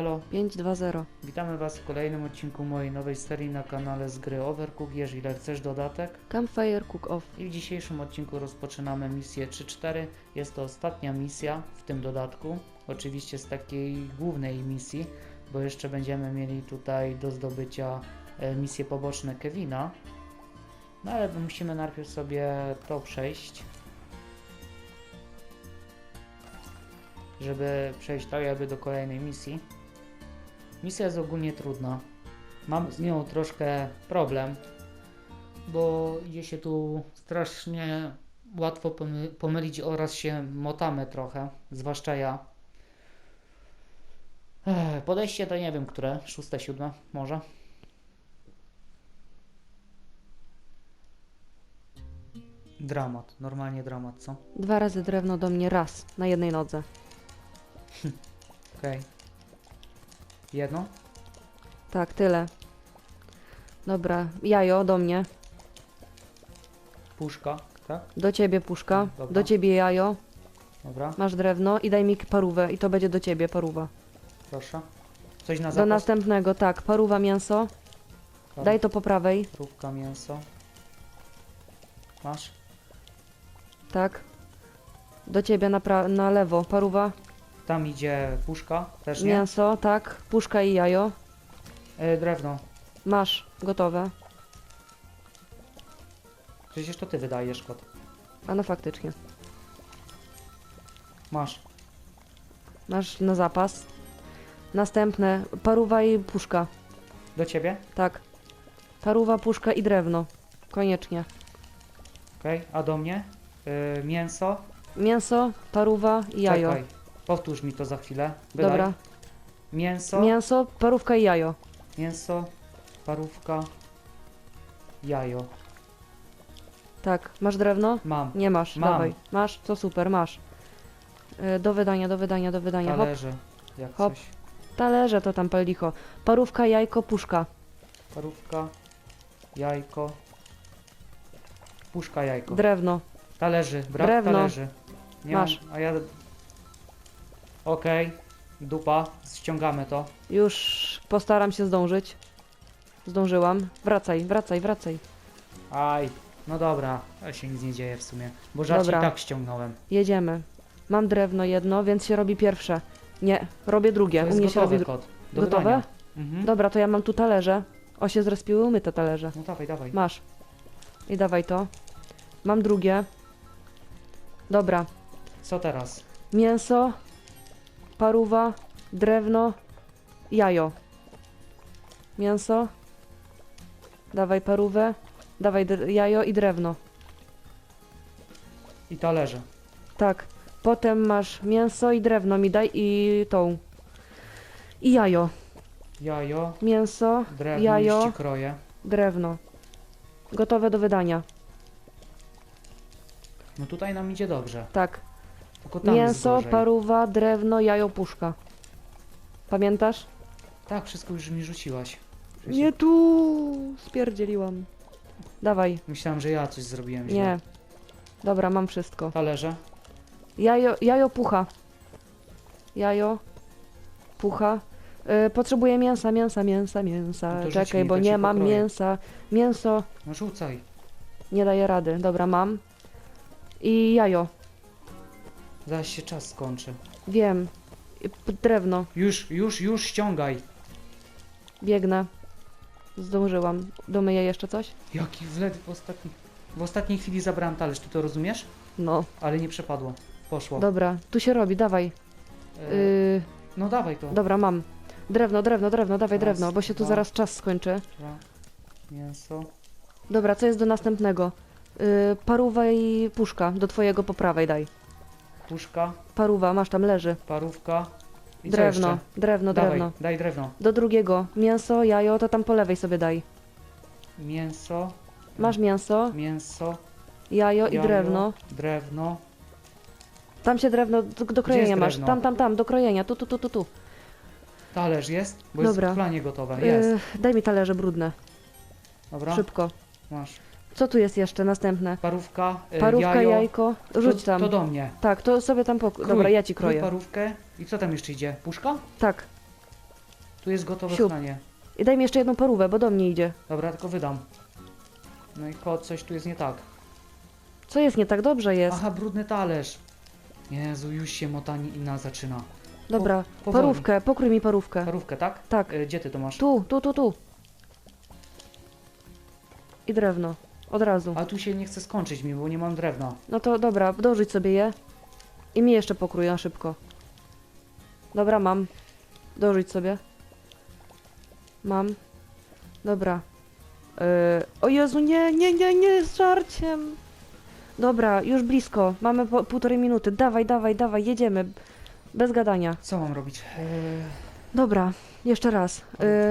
elo. 5-2-0. Witamy Was w kolejnym odcinku mojej nowej serii na kanale z gry Overcook. Jeżeli chcesz dodatek. Campfire Cook Off. I w dzisiejszym odcinku rozpoczynamy misję 3-4. Jest to ostatnia misja w tym dodatku. Oczywiście z takiej głównej misji, bo jeszcze będziemy mieli tutaj do zdobycia e, misje poboczne Kevina. No ale musimy najpierw sobie to przejść. Żeby przejść tak jakby do kolejnej misji. Misja jest ogólnie trudna. Mam z nią troszkę problem, bo idzie się tu strasznie łatwo pomy- pomylić oraz się motamy trochę, zwłaszcza ja. Ech, podejście to nie wiem które, szóste, siódme może. Dramat, normalnie dramat, co? Dwa razy drewno do mnie raz. Na jednej nodze. Okej. Jedno? Tak, tyle. Dobra, jajo do mnie. Puszka, tak? Do ciebie puszka. Dobra. Do ciebie jajo. Dobra, Masz drewno i daj mi parówę. I to będzie do ciebie paruwa. proszę. Coś na Do zapas? następnego, tak. Paruwa mięso. Daj to po prawej. Próbka mięso. Masz? Tak. Do ciebie na, pra- na lewo. Paruwa. Tam idzie puszka, też nie? Mięso, tak. Puszka i jajo. E, drewno. Masz. Gotowe. Przecież to ty wydajesz kot. A no faktycznie. Masz. Masz na zapas. Następne. Paruwa i puszka. Do ciebie? Tak. Paruwa, puszka i drewno. Koniecznie. Okej. A do mnie? E, mięso. Mięso, paruwa i jajo. Czekaj. Powtórz mi to za chwilę. Wydaj. Dobra. Mięso. Mięso, parówka i jajo. mięso. Parówka. Jajo. Tak. Masz drewno? Mam. Nie masz. Mam. Dawaj. Masz? To super, masz. Y, Do wydania, do wydania, do wydania. Hop. Talerze. Jak Hop. coś. Talerze to tam pal licho. Parówka, jajko, puszka. Parówka. Jajko. Puszka jajko. Drewno. Talerzy, brak Drewno. talerzy. Nie Masz. Mam, a ja... Okej, dupa, ściągamy to. Już postaram się zdążyć. Zdążyłam. Wracaj, wracaj, wracaj. Aj, no dobra, ale się nic nie dzieje w sumie. Bo Dobra. i tak ściągnąłem. Jedziemy. Mam drewno jedno, więc się robi pierwsze. Nie, robię drugie. To U jest mnie się gotowe, robi. dru- kot. Do Gotowe? wydania. Mhm. Dobra, to ja mam tu talerze. O, się zrespiły umyte talerze. No dawaj, dawaj. Masz. I dawaj to. Mam drugie. Dobra. Co teraz? Mięso, paruwa, drewno, jajo. Mięso. Dawaj parówę. Dawaj jajo i drewno. I talerze. Tak. Potem masz mięso i drewno mi daj i tą. I jajo. Jajo, Mięso, drewno Jajo. kroję. drewno. Gotowe do wydania. No tutaj nam idzie dobrze. Tak. Tylko tam jest Mięso, gorzej. paruwa, drewno, jajo, puszka. Pamiętasz? Tak, wszystko już mi rzuciłaś. Przecież Nie tu spierdzieliłam. Dawaj, Myślałem, że ja coś zrobiłem źle. nie. Dobra, mam wszystko. Talerze. Jajo, jajo pucha. Jajo, pucha. Y, potrzebuję mięsa, mięsa, mięsa, mięsa. No to rzuć Czekaj, mi, bo to ci nie mam pokroję. mięsa. Mięso No rzucaj. nie daje rady. Dobra, mam. I jajo. Zaraz się czas skończy. Wiem. P- drewno. Już, już, już ściągaj. Biegnę. Zdążyłam. Domyję jeszcze coś? Jaki wled w ostatniej... W ostatniej chwili zabrałem talerz, ty to rozumiesz? No. Ale nie przepadło. Poszło. Dobra, tu się robi, dawaj. E, Y, No dawaj to. dobra, mam. Drewno, drewno, drewno, dawaj Raz, drewno, bo się tu dwa. zaraz czas skończy. Dwa. Mięso. Dobra, co jest do następnego? Y, paruwa i puszka. Do twojego po prawej daj. Puszka. Paruwa, masz tam leży. Parówka. I co drewno, jeszcze? drewno, Dawaj, drewno. daj drewno. Do drugiego. Mięso, jajo, to tam po lewej sobie daj. Mięso. Masz mięso, Mięso. jajo i jajo, drewno. Drewno. Tam się drewno do, do krojenia jest masz. drewno? Tam, tam, tam, do krojenia. Tu, tu, tu, tu, tu. Talerz jest? Bo Dobra. jest chlanie gotowe. Jest. Y, daj mi talerze brudne. Dobra. Szybko. Masz. Co tu jest jeszcze następne? Parówka. e, Parówka, jajo. jajko. Rzuć to, tam. To do mnie. Tak, to sobie tam pok... Dobra, ja ci kroję. parówkę. I co tam jeszcze idzie? Puszka? Tak. Tu jest gotowe Siup. I daj mi jeszcze jedną parówę, bo do mnie idzie. Dobra, tylko wydam. No i kot, coś tu jest nie tak. Co jest nie tak dobrze jest? Aha, brudny talerz. Jezu, już się motanina zaczyna. Dobra, powoli. parówkę, pokrój mi parówkę. Parówkę, tak? Tak, Y, gdzie ty to masz? tu, tu, tu, tu. I drewno, od razu. A tu się nie chce skończyć mi, bo nie mam drewna. No to dobra, dorzuć sobie je. I mi jeszcze pokrój na szybko. Dobra, mam. Dorzuć sobie. Mam. Dobra. Yy, o Jezu, nie, nie, nie, nie, z żarciem. Dobra, już blisko. Mamy po, półtorej minuty. Dawaj, dawaj, dawaj, jedziemy. Bez gadania. Co mam robić? Eee, Dobra, jeszcze raz. Yy,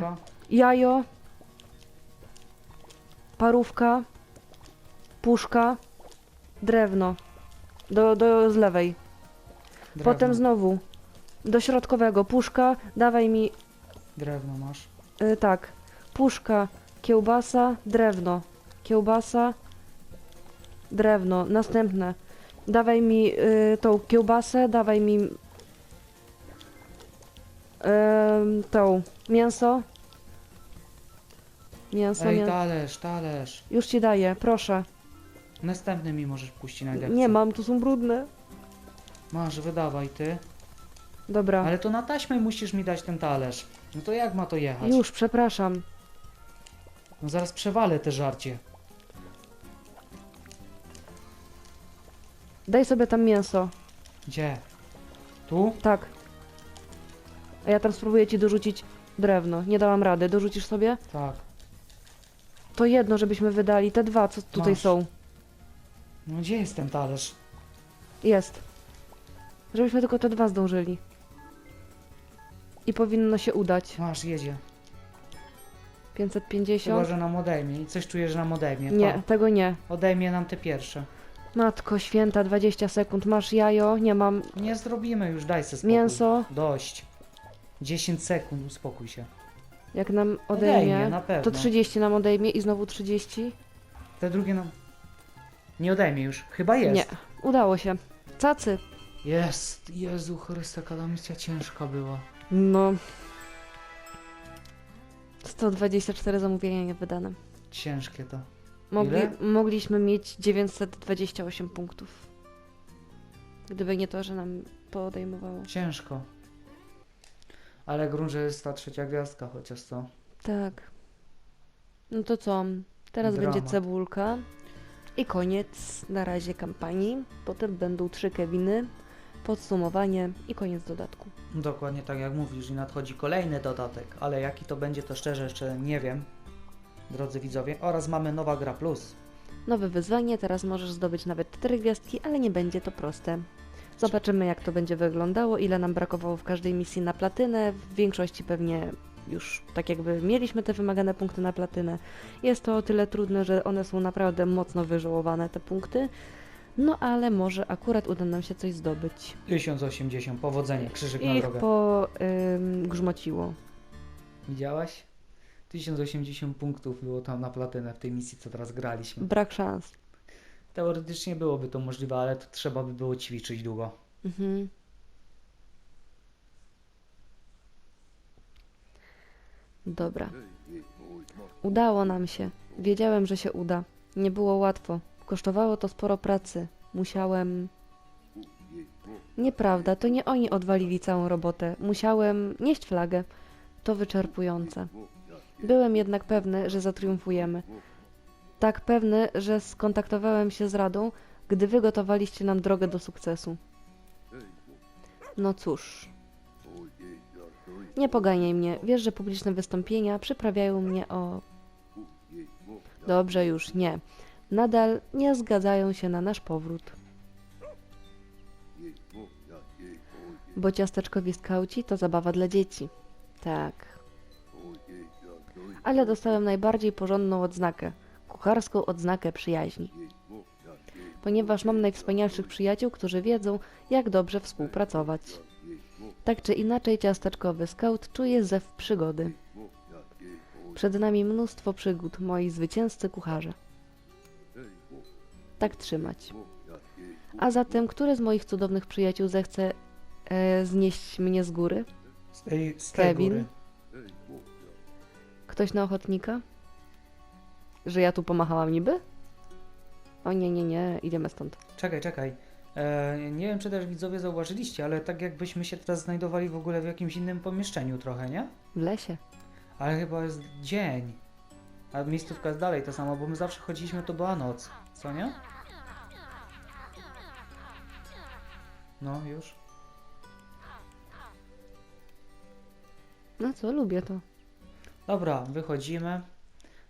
parówka. jajo. Parówka. Puszka. Drewno. Do, do z lewej. Drewno. Potem znowu do środkowego. Puszka, dawaj mi, Drewno masz. y, tak, puszka, kiełbasa, drewno. Kiełbasa, drewno. Następne. Dawaj mi y, tą kiełbasę, dawaj mi ym, tą mięso. Mięso, Ej, mięso. talerz, talerz. Już ci daję, proszę. Następny mi możesz puścić najlepiej. Nie mam, tu są brudne. Masz, wydawaj ty. Dobra, Ale to na taśmę musisz mi dać ten talerz. No to jak ma to jechać? już, przepraszam. No zaraz przewalę te żarcie. Daj sobie tam mięso. Gdzie? Tu? Tak. A ja tam spróbuję ci dorzucić drewno. Nie dałam rady. Dorzucisz sobie? Tak. To jedno, żebyśmy wydali. Te dwa, co tutaj Masz. są. No gdzie jest ten talerz? Jest. Żebyśmy tylko te dwa zdążyli. I powinno się udać. Masz, jedzie. 550. Chyba, że nam odejmie. I coś czuję, że nam odejmie. Nie, Pa. tego nie. Odejmie nam te pierwsze. Matko święta, 20 sekund. Masz jajo, nie mam. Nie zrobimy już, daj se spokój. Mięso. Dość. 10 sekund, uspokój się. Jak nam odejmie, na pewno. to 30 nam odejmie i znowu 30. Te drugie nam... Nie odejmie już. Chyba jest. Nie, udało się. Cacy. Jest. Jezu Chryste, ta misja ciężka była. No. 124 zamówienia nie wydane. Ciężkie to. Mogli, Ile? mogliśmy mieć 928 punktów. Gdyby nie to, że nam podejmowało. Ciężko. Ale grunt, że jest ta trzecia gwiazdka chociaż co. Tak. No to co? Teraz Dramat. będzie cebulka. I koniec na razie kampanii. Potem będą trzy Keviny, podsumowanie i koniec dodatku. Dokładnie tak jak mówisz i nadchodzi kolejny dodatek, ale jaki to będzie to szczerze jeszcze nie wiem, drodzy widzowie. Oraz mamy nowa gra plus. Nowe wyzwanie, teraz możesz zdobyć nawet cztery gwiazdki, ale nie będzie to proste. Zobaczymy jak to będzie wyglądało, ile nam brakowało w każdej misji na platynę. W większości pewnie już tak jakby mieliśmy te wymagane punkty na platynę. Jest to o tyle trudne, że one są naprawdę mocno wyżałowane te punkty. No ale może akurat uda nam się coś zdobyć. 1080, powodzenia, krzyżyk na ich drogę. po ym, grzmociło. Widziałaś? 1080 punktów było tam na platynę w tej misji, co teraz graliśmy. Brak szans. Teoretycznie byłoby to możliwe, ale to trzeba by było ćwiczyć długo. Mhm. Dobra. Udało nam się. Wiedziałem, że się uda. Nie było łatwo. Kosztowało to sporo pracy. Musiałem. Nieprawda, to nie oni odwalili całą robotę. Musiałem nieść flagę. To wyczerpujące. Byłem jednak pewny, że zatriumfujemy. Tak pewny, że skontaktowałem się z Radą, gdy wygotowaliście nam drogę do sukcesu. No cóż. Nie poganiaj mnie. Wiesz, że publiczne wystąpienia przyprawiają mnie o. Dobrze, już nie. Nadal nie zgadzają się na nasz powrót. Bo ciasteczkowi skauci to zabawa dla dzieci. Tak. Ale dostałem najbardziej porządną odznakę kucharską odznakę przyjaźni. Ponieważ mam najwspanialszych przyjaciół, którzy wiedzą, jak dobrze współpracować. Tak czy inaczej, ciasteczkowy scout czuje zew przygody. Przed nami mnóstwo przygód, moi zwycięzcy kucharze. Tak trzymać. A zatem, który z moich cudownych przyjaciół zechce e, znieść mnie z góry? Z tej, z tej Kevin? góry. Ktoś na ochotnika? Że ja tu pomachałam niby? O nie, nie, nie, idziemy stąd. Czekaj, czekaj. E, nie wiem, czy też widzowie zauważyliście, ale tak jakbyśmy się teraz znajdowali w ogóle w jakimś innym pomieszczeniu trochę, nie? W lesie. Ale chyba jest dzień. A miejscówka jest dalej ta sama, bo my zawsze chodziliśmy, to była noc. Co nie? No, już. No co, lubię to. Dobra, wychodzimy.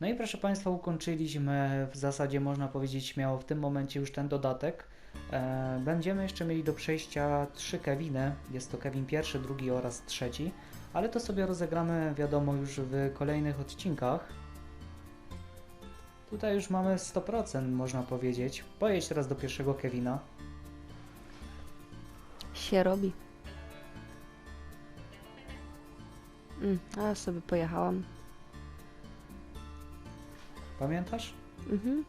No i proszę Państwa, ukończyliśmy w zasadzie, można powiedzieć śmiało, w tym momencie już ten dodatek. E, będziemy jeszcze mieli do przejścia trzy Keviny. Jest to Kevin pierwszy, drugi oraz trzeci. Ale to sobie rozegramy, wiadomo, już w kolejnych odcinkach. Tutaj już mamy 100%, można powiedzieć. Pojedź teraz do pierwszego Kevina. Się robi. Mm, a sobie pojechałam. Pamiętasz? Mhm.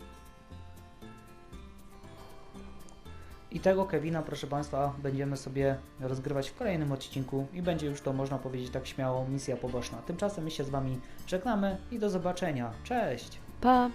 I tego Kevina, proszę Państwa, będziemy sobie rozgrywać w kolejnym odcinku i będzie już to, można powiedzieć tak śmiało, misja poboczna. Tymczasem my się z Wami żegnamy i do zobaczenia. Cześć! Pa!